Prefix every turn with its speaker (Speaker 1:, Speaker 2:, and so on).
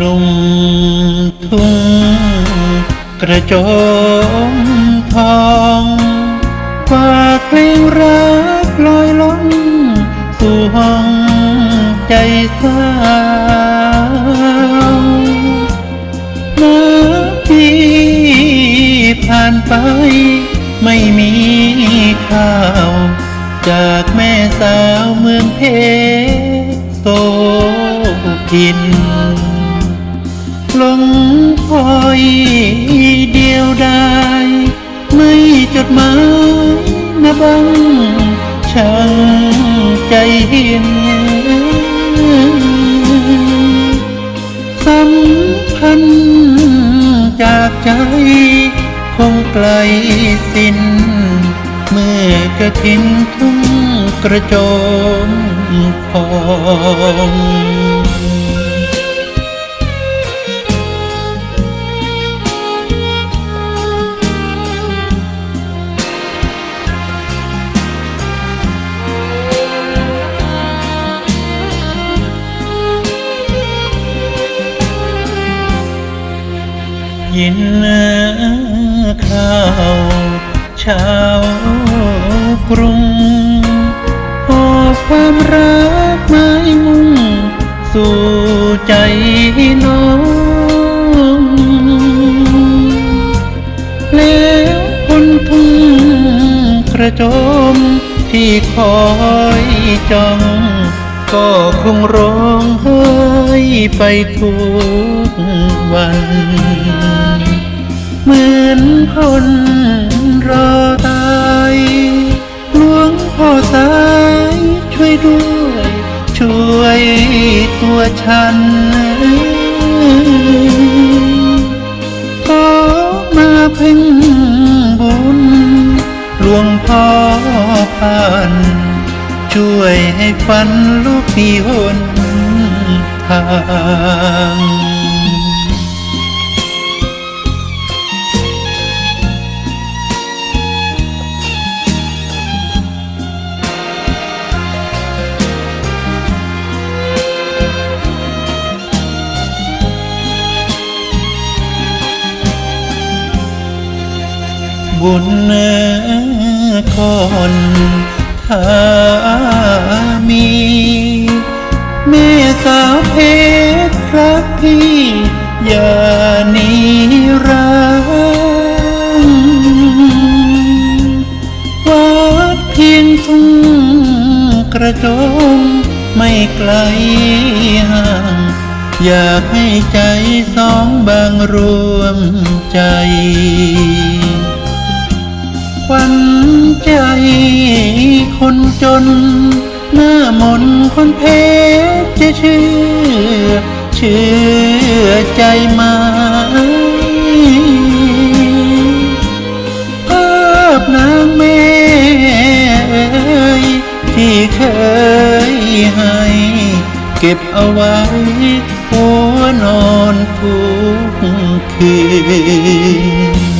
Speaker 1: นุ่มทุ่งกระจมทองฝากเพลงรักลอยล่องสู่ห้องใจสาวนับปีผ่านไป ไม่มีข่าว จากแม่สาวเมืองเพชรโซพิน ลงคอยเดียวดายไม่จดหมายมาบังช่างใจเห็นสัมพันธ์จากใจ คงไกลสิ้น เมื่อกระทินทุ่งกระโจมทอง ยินข่าวชาวกรุงหอบความรักไม้มุ่ง สู่ใจน้องแล้วคนทุ่งกระโจมที่คอยจ้องก็คงร้องไห้ไปทุกวัน เหมือนคนรอตายหลวงพ่อสายช่วยด้วย ช่วยตัวฉันขอมาเพ่งบุญหลวงพ่อผ่านช่วยให้ฝันลูกมีหนทาง บุญเนื้อคนถ้ามีแม่สาวเพชรรักพี่อย่าหนีรักวัดเพียงทุ่งกระจมไม่ไกลห่างอยากให้ใจสองบางรวมใจ คนจน หน้ามนคนเพชรจะเชื่อ เชื่อใจไหมภาพนางแม่ที่เคยให้ เก็บเอาไว้หัวนอนทุกคืน